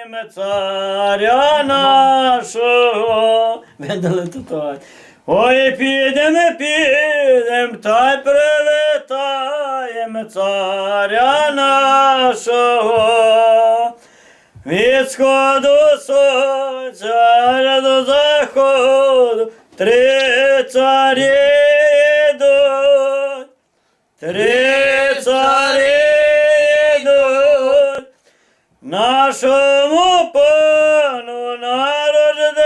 Привітаємо царя нашого. Видали тут. Ой, підемо, підемо, та й привітаємо царя нашого. Від сходу сонця до заходу три царі йдуть. Три Нашому пану народженому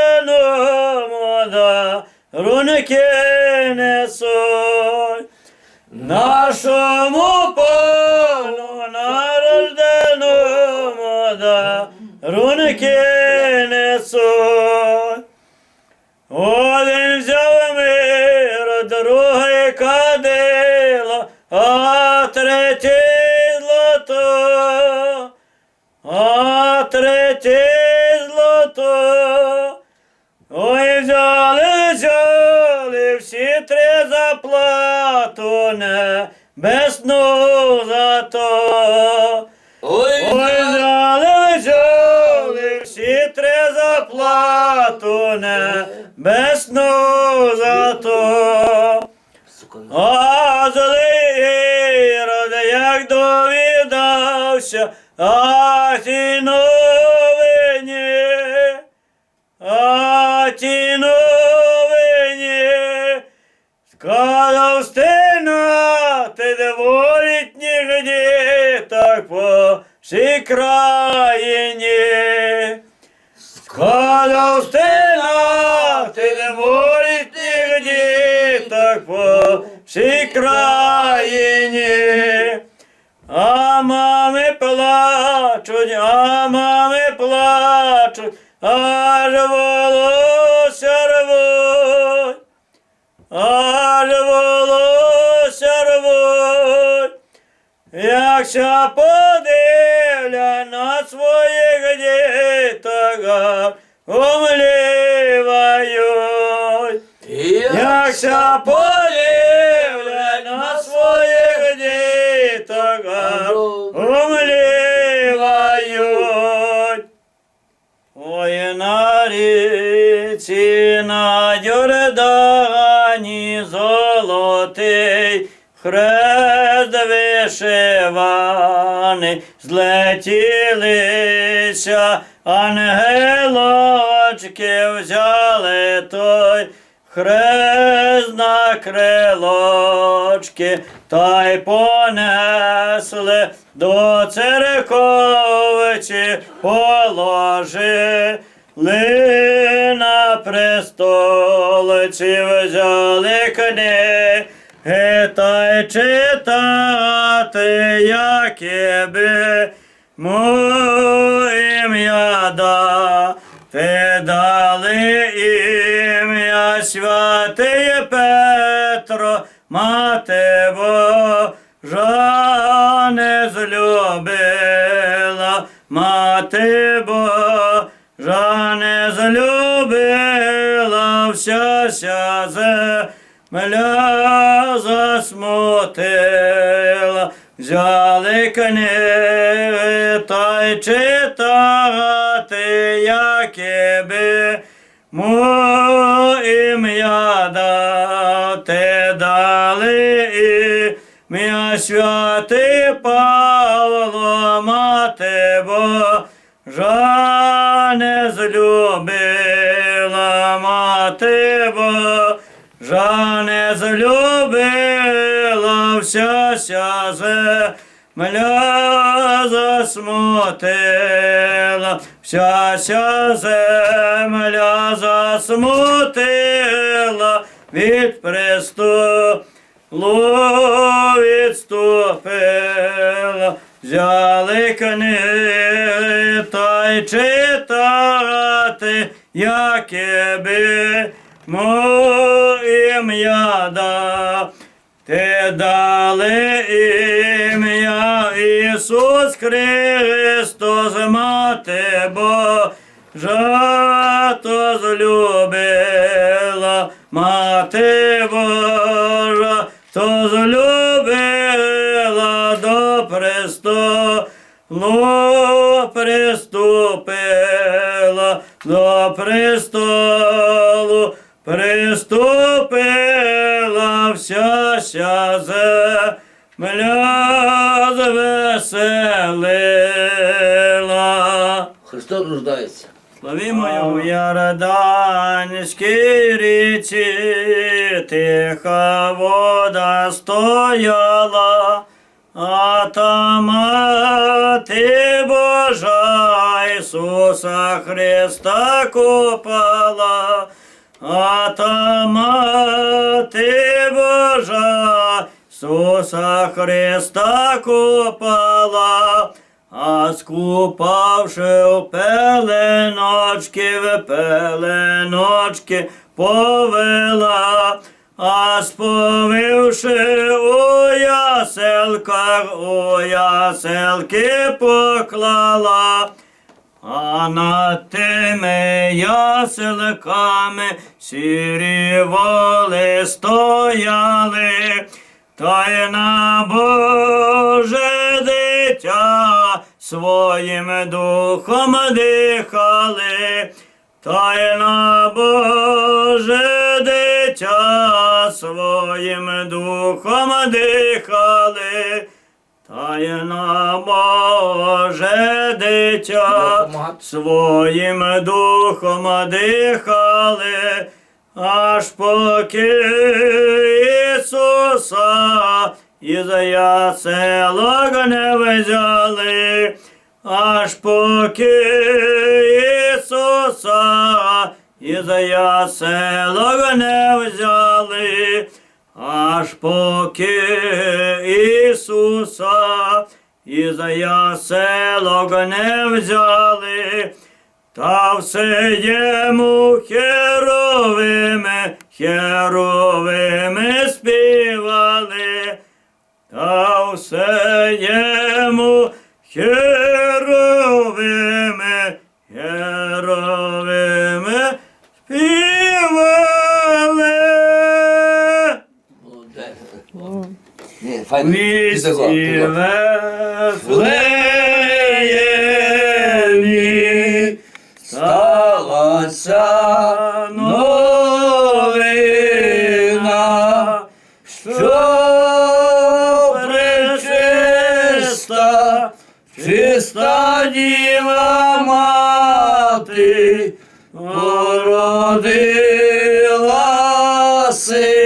да рунки несуть. Нашому пану народженому да всі три заплату небесну за то. Ой, Ой, взяли всі три заплату небесну за то. А злий род, як довідався, а ті новині, а сказав стена, ти доволить нігде, так по всій країні. Сказав стена, ти не волить нігде, так по всій країні. А мами плачуть, а мами плачуть, аж волосся рвуть, аж Якся подивля на своїх діток, умлівають. Якся подивля на своїх діток, умлівають. Ой, на ріці на Йордані золотий хрест вишиваний, злетілися ангелочки, взяли той хрест на крилочки, та й понесли до церковичі, положили на престолиці, взяли книги, та й читати, яке би му ім'я дати дали ім'я святий Петро, мати Божа не злюбила, мати Божа не злюбила, вся ся земля засмутила, взяли книги та й читати, яке би му ім'я дати дали ім'я святий Павло, мати Божа не злюбила, мати Божа не злюбила, вся ся земля засмутила, вся ся земля засмутила від престолу відступила, взяли книги та й читати, яке би ім'я да. Ти дали ім'я Ісус Христос, мати Божа, то злюбила, мати Божа, то злюбила до престолу приступила до престолу, приступила вся ся земля звеселила. Христос рождається. Славімо його в Ярданській ріці, тиха вода стояла, а та мати Божа Ісуса Христа купала, а та мати Божа Ісуса Христа купала. А скупавши в пеленочки, в пеленочки повела, а сповивши у яселках, у яселки поклала. А над тими яселками сірі воли стояли, та й на Боже дитя своїм духом дихали, та й на Боже дитя своїм духом дихали. Та й на Боже дитя своїм духом дихали, аж поки Ісуса із яселок не взяли, аж поки Ісуса із яселок не взяли, аж поки Ісуса із яселок не взяли, та все йому херовими, херовими співали, та все йому херовими, Вифлеємі сталася новина, що пречиста, чиста діва мати породила сина,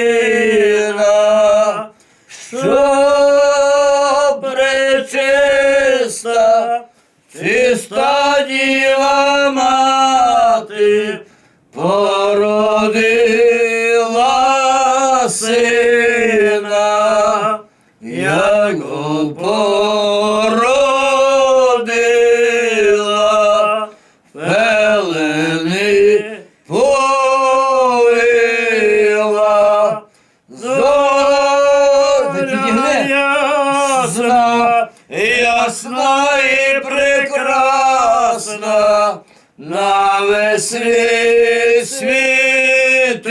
на весь світ світила.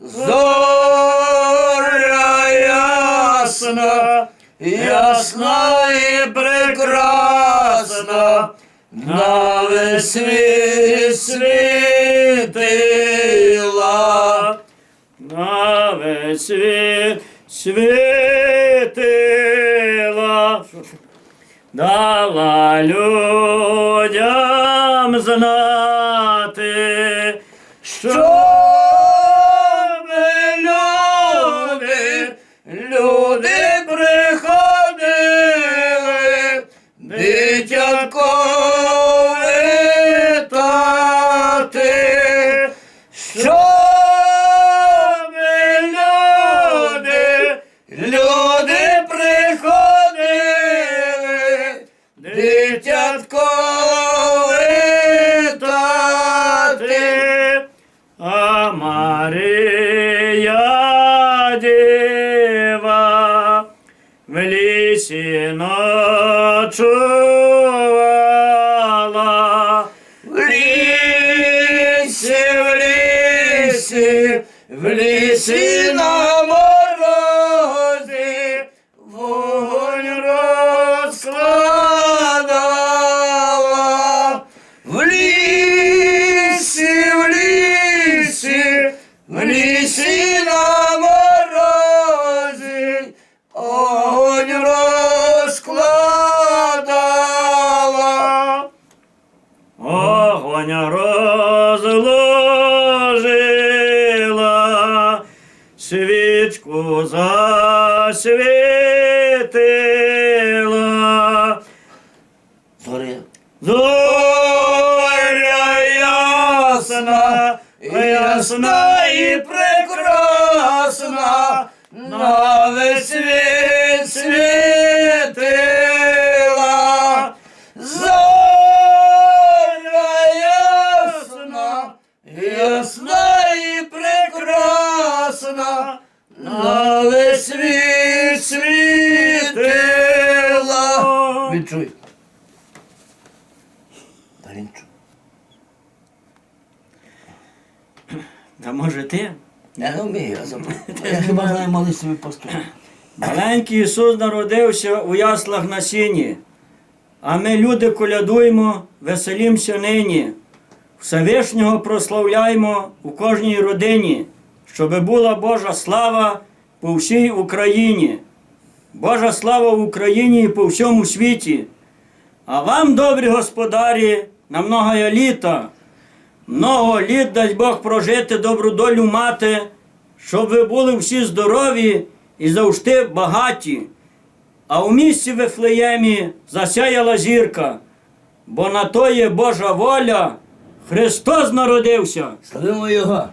Зоря ясна, ясна і прекрасна, на весь світ світила. На весь світ світила, дала людям знати, лісі свічку засвітила. Зоря. Зоря ясна, ясна і прекрасна, на весь світ світила. Не вмію, я хіба знаю малий собі пастух. Маленький Ісус народився у яслах на сіні, а ми, люди, колядуємо, веселімся нині. Всевишнього прославляємо у кожній родині, щоби була Божа слава по всій Україні. Божа слава в Україні і по всьому світі. А вам, добрі господарі, на многое літа, много літ дасть Бог прожити, добру долю мати, щоб ви були всі здорові і завжди багаті. А у місті Вифлеємі засяяла зірка, бо на то є Божа воля, Христос народився. Славимо його.